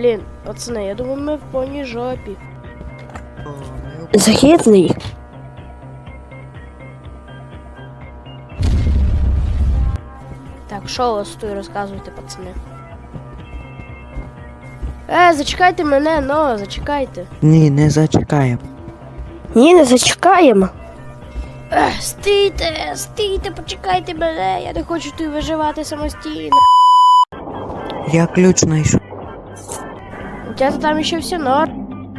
блін, пацани, я думаю, ми в повній жопі. Західний. Так, що у вас тут розказуєте, пацани? Е, зачекайте мене, ну, зачекайте. Ні, не зачекаємо. Ні, не зачекаємо. Ех, стійте, стійте, почекайте мене, я не хочу тут виживати самостійно. Я ключ знайшов. Тебя там еще все норм.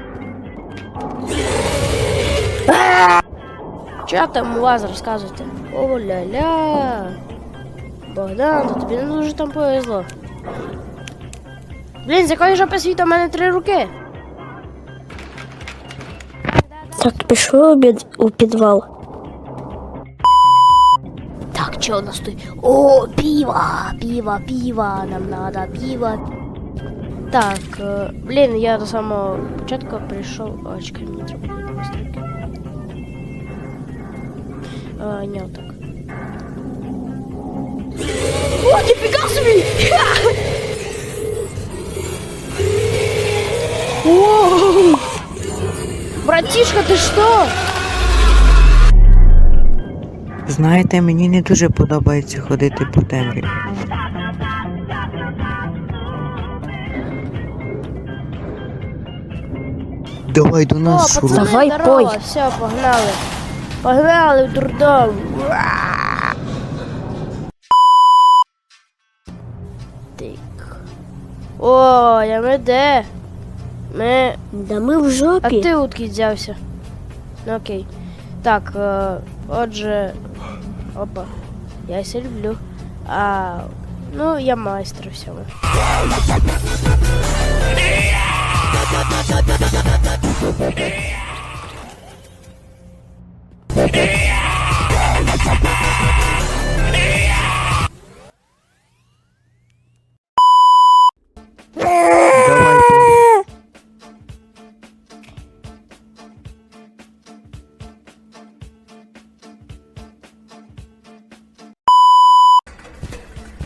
Що там у вас розказуєте? О-ля-ля. Богдан, то тобі не дуже там повезло. Блін, з якої жопи світу у мене три руки? Так, пішли обід у підвал. Так, что у нас тут? О, пиво, пиво, пиво, нам надо пиво. Так, е, блін, я до самого початку прийшов. О, чекай, мені треба буде настройки. А, не, отак. О, ніфіга собі! Ха! Воу! Братишка, ти що? Знаєте, мені не дуже подобається ходити по темряві. Давай до нас, Шуру. пацаны, Давай, здорово, пой. все, погнали. Погнали в дурдом. Так. О, я ми де? Ми... Да ми в А жопі. ти утки взявся. Ну окей. Так, е, отже. Опа. Я ся люблю. А, ну, я майстер всього. Давай, Бог.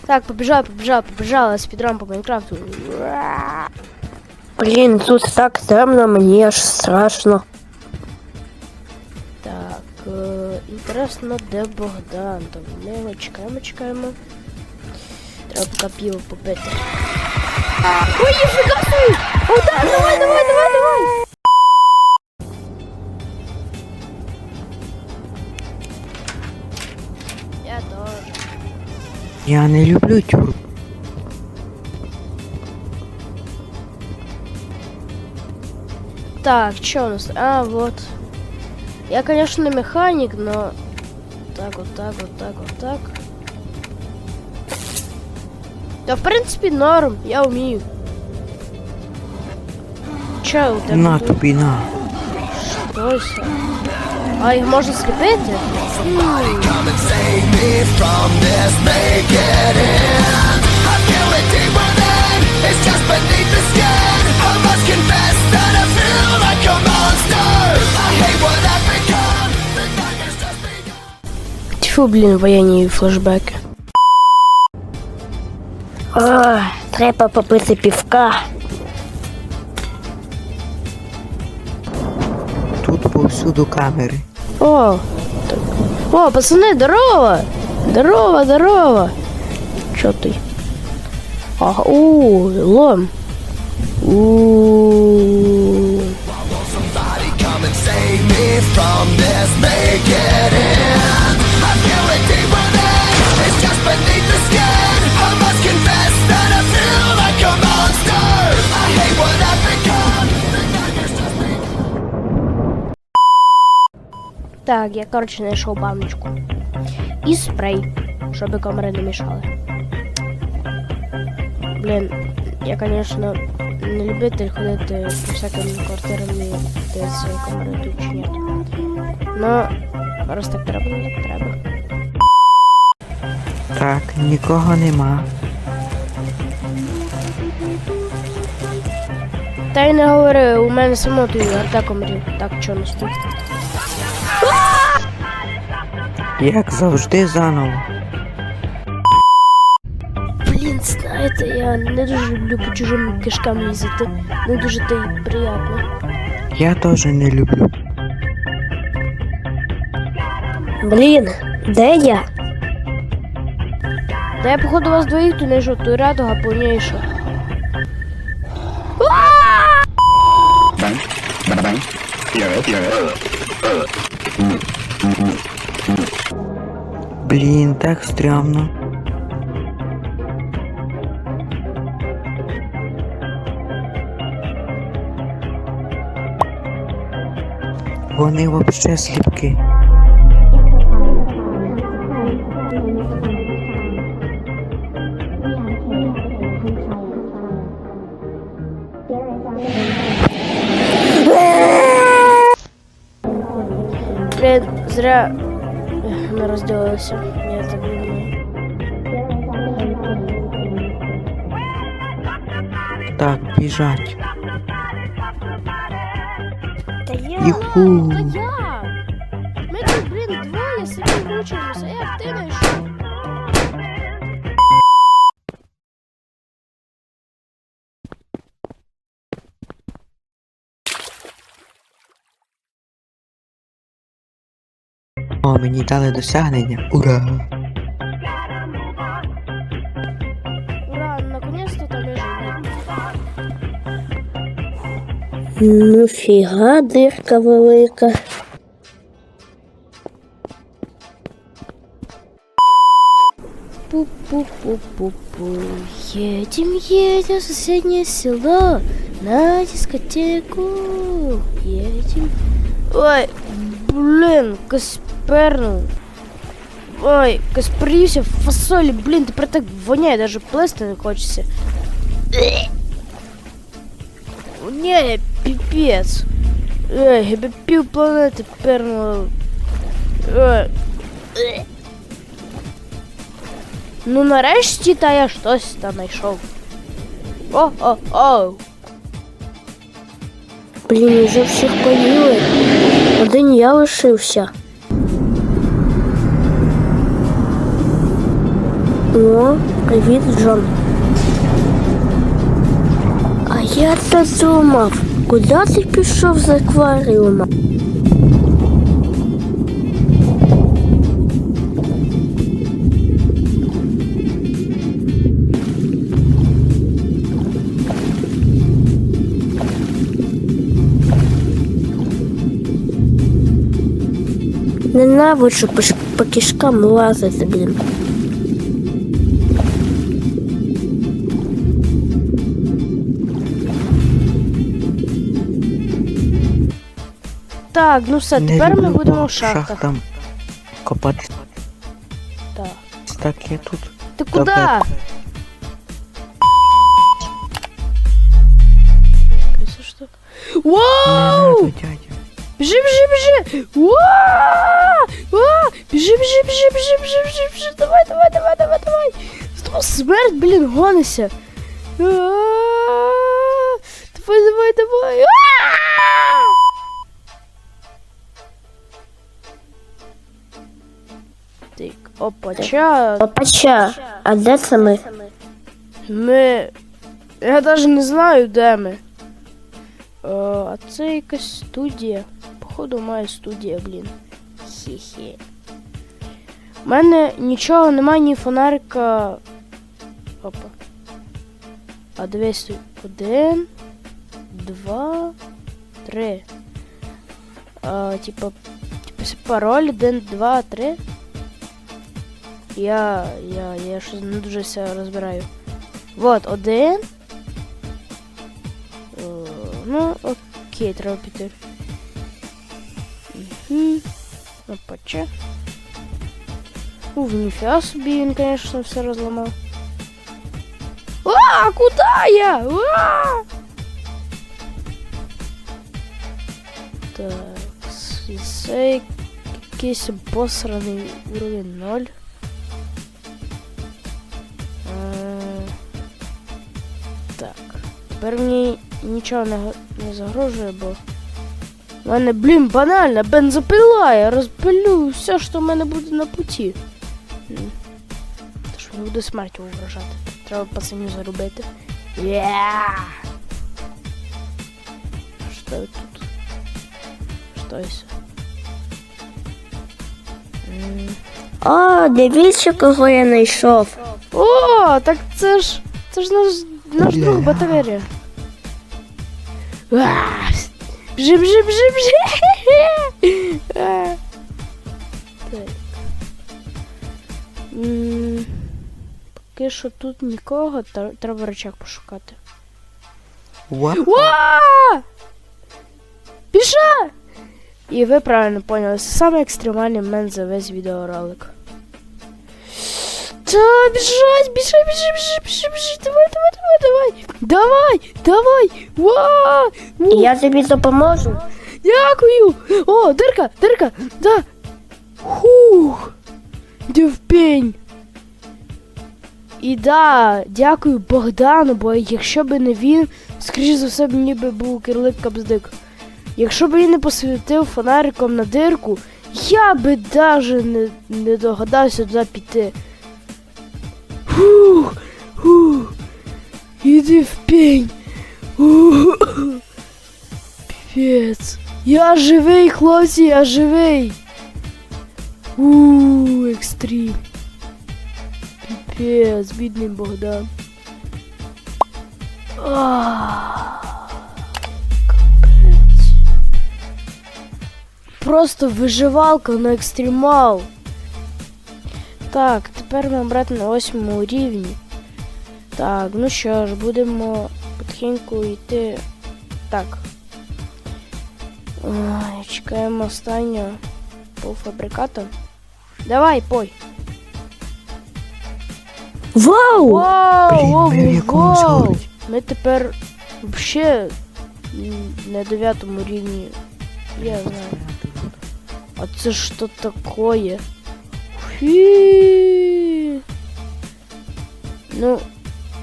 Так, побежала, побежала, побежала. Спидран по Майнкрафту. Уа! Блін, тут так темно, мені аж страшно. Так, е, інтересно, де Богдан? Там ми його чекаємо, чекаємо. Треба поки пиво попити. Ой, ніфіга собі! Богдан, давай, давай, давай, давай! Я тоже. Я не люблю тюрб. Так, что у нас? А, вот. Я, конечно, не механик, но... Так, вот так, вот так, вот так. Да, в принципе, норм. Я умею. Че у тебе? На тут? тобі на. Ось. А їх можна сліпити? М, Come and save me Тьфу, блін, воєнні флешбеки. О, треба попити півка. Тут повсюду камери. О, так. О, пацаны, здорово! Здорово, здорово! Чё ты? Ага, у, лом. У. Так, я, короче, знайшов баночку. І спрей, щоб комари не мішали. Блін, я, конечно, не любитель ходити по всяким квартирам і дивитися, комари тут чи ні. Но раз так треба, ну так треба. Так, нікого нема. Та й не говори, у мене само тут комарів. Так, чого не стоїть? Як завжди заново. Знаєте, я не дуже люблю по чужим кишкам їздити. Не дуже то й приємно. Я теж не люблю. Блін, де я? Та я походу вас двоїх тут не жу, то радуга повніша. Блін, так стрьомно. Вони вообще сліпки. Блін, зря ми розділилися. Я так думаю. Так, біжать. Я, та я. Ми тут, блін, двоє собі мучимося, як ти знайшов. О, мені дали досягнення. Ура, Ну фіга, дирка велика. Пу-пу-пу-пу-пу. Едем, едем в соседнее село на дискотеку. Едем. Ой, блин, Каспернул. Ой, Каспрився в фасолі, блін, тепер так воняє, даже плести не Воняє, піпець. Би пів планети пернуло. Ну нарешті та я щось там знайшов. О-о-о! Блін, вже всіх поїли. Один я лишився. О, привіт, Джон. Я це думав. Куди ти пішов з акваріума? Ненавиджу по кишкам лазити, блін. Так, ну все, Не тепер ми люблю будемо по в шахтах. шахтам Копати Так. так я тут. Ти куди? Добре. Якась штука. Не Вау! надо, дядя. Біжи, біжи, біжи! Уа! Уа! Біжи, біжи, біжи, біжи, біжи, біжи, біжи! Давай, давай, давай, давай, давай! Знову смерть, блін, гонися! А! Давай, давай, давай! А! Так, опа, ча. Папача, а де це ми? Ми. Я навіть не знаю, де ми. Е, а це якась студія. Походу, має студія, блін. Хі-хі. У мене нічого немає, ні фонарика. Опа. А дивись. Один, два, три. А, типа, типа пароль, один, два, три. Я, я, я щось не дуже все розбираю. Вот, один. Е, Ну, окей, треба піти. Угу. Опача. Ух, ніфіга собі він, конечно, все розламав. А, куда я? А! Так, якийсь обосраний уровень 0. Тепер мені нічого не, не загрожує, бо. У мене, блін, банальна бензопила, я розпилю все, що в мене буде на путі. Тож не буде смертю угрожати. Треба пацанів заробити. Yeah! Що тут? Що це? О, дивіться, кого я знайшов. О, так це ж. Це ж наш, наш друг Батаверія. Бжи, бжи, бжи, бжи. Так. Поки що тут нікого, треба рычаг пошукати. Піша! І ви правильно поняли, це самий екстремальний момент за весь відеоролик. Та біжать, біжи, біжи, біжи, біжи, біжи, давай, давай, давай, давай, давай, давай, ва! У, Я тобі допоможу. Дякую! О, дирка, дирка, да. Хух! Де в пень. І да, дякую Богдану, бо якщо б не він, скоріш за все б ніби був кирлик капздик. Якщо б він не посвітив фонариком на дирку, я би даже не, не догадався туди піти. Фух, фух, іди в пень. Ух. Піпець. Я живий, хлопці, я живий. Ууу, екстрім. Піпець, бідний Богдан. Капець. Просто виживалка на екстремал. Так, тепер ми брати на восьмому рівні. Так, ну що ж, будемо потихеньку йти. Так, Ой, чекаємо останнього полуфабриката. Давай, пой. Вау! Вау, Блін, вау, ми вау. Ми тепер взагалі на дев'ятому рівні. Я знаю. А це що такое? Фі. Ну,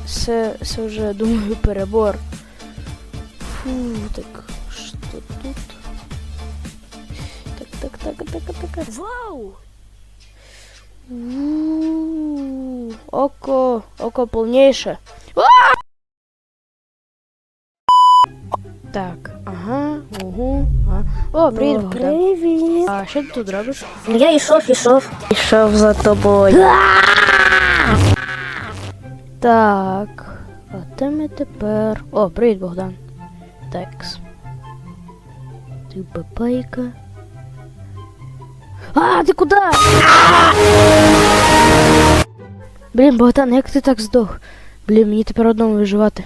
це, це вже, думаю, перебор. Фу, так, що тут? Так, так, так, так, так, так. Вау! У, Око, око повніше. А! Так, угу. А. О, привіт, О. Привіт. А що ти тут робиш? Я йшов, йшов. Йшов за тобою. Так. А де ми тепер? О, привіт, Богдан. Такс. Ти бабайка. А, ти куди? Блін, Богдан, як ти так здох? Блін, мені тепер одному виживати.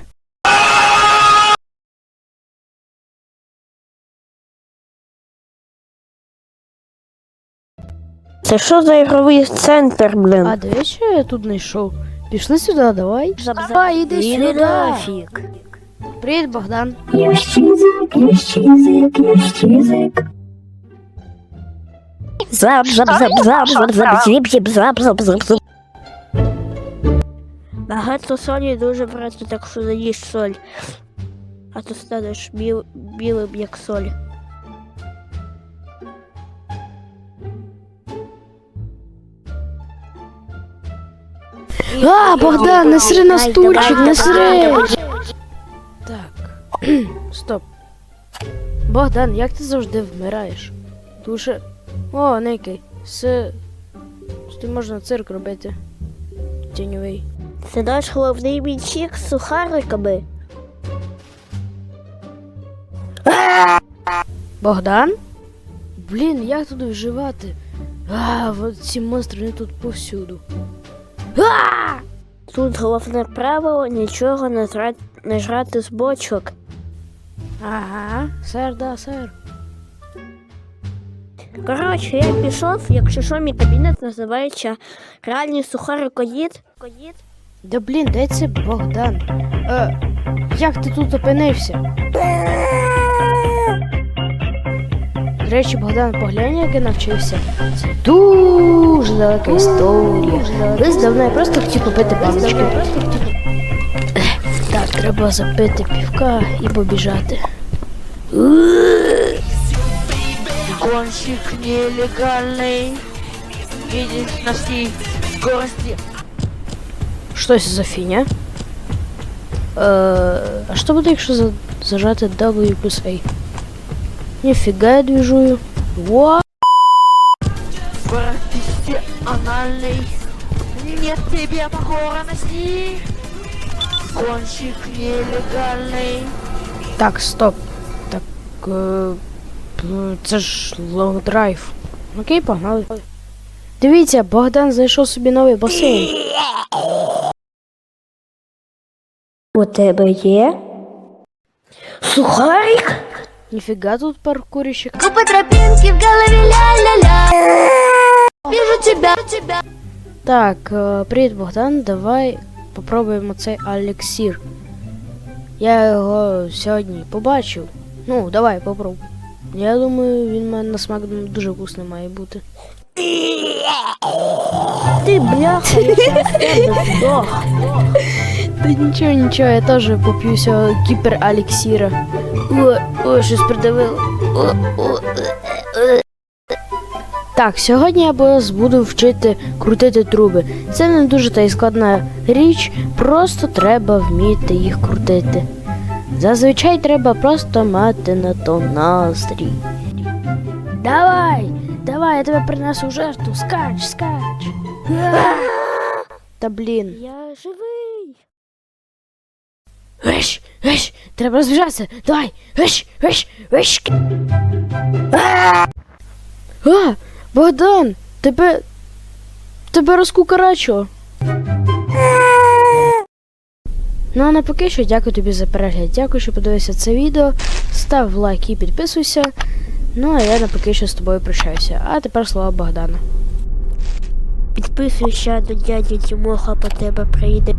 Це що за ігровий центр, блин? А дивись, що я тут знайшов. Пішли сюди, давай. Давай, іди сюди. нафіг. Привіт, Богдан. Зап, зап, зап, зап, зап, зап, зіп, зіп, зап, зап, зап, зап. Багато солі дуже вредно, так що заїж соль. А то станеш біл, білим, як соль. А, Богдан, не сри на стульчик, не сри. Так. Стоп. Богдан, як ти завжди вмираєш? Дуже. О, некий. Це. Ти можна цирк робити. Тіньовий. Це наш головний мічик з сухариками. Богдан? Блін, як тут виживати? А, от ці монстри вони тут повсюду. А! Тут головне правило нічого не, зра... не жрати з бочок. Ага, сер, да, сер. Коротше, я пішов, якщо що, мій кабінет називається реальний сухарикоїд. Коїд? Да блін, де це Богдан? Е, як ти тут опинився? До речі, Богдан, поглянь, як я навчився. Це дуже далека історія. Колись давно я просто хотів купити баночки. Ех, Так, треба запити півка і побіжати. Гонщик нелегальный. Едет на всей скорости. Что это за фигня? Э, а что будет, якщо за- зажати W плюс A? Нифига я движую. What? Профессиональный. Нет тебе покорности. Гонщик нелегальный. Так, стоп. Так, п- це ж лонг драйв. Окей, погнали. Дивіться, Богдан знайшов собі новий басейн. У тебе є? Сухарик? Ніфіга тут паркурщик. По тропинке в голове ля-ля-ля Вижу тебя, тебя Так, е, привіт, Богдан, давай попробуємо цей еліксир. Я його сьогодні побачив. Ну, давай, попробуй. Я думаю, він в мене на смак дуже вкусний має бути. Ти бляха, я щас тебе здох. Та нічого, нічого, я теж поп'ю цього кіпер еліксира. О, о, щось придавило. О, о, е, е. Так, сьогодні я вас буду вчити крутити труби. Це не дуже та й складна річ, просто треба вміти їх крутити. Зазвичай треба просто мати на то настрій. Давай, давай, я тебе принесу жертву. Скач, скач. Та блін. Я живий. Виш, виш, треба розбіжатися. Давай, виш, виш, виш. А, Богдан, тебе. Тебе розкукарачило. Ну а на поки що дякую тобі за перегляд. Дякую, що подивився це відео. Став лайк і підписуйся. Ну а я на поки що з тобою прощаюся. А тепер слова Богдана. Підписуйся до дяді Тимоха, по тебе прийде.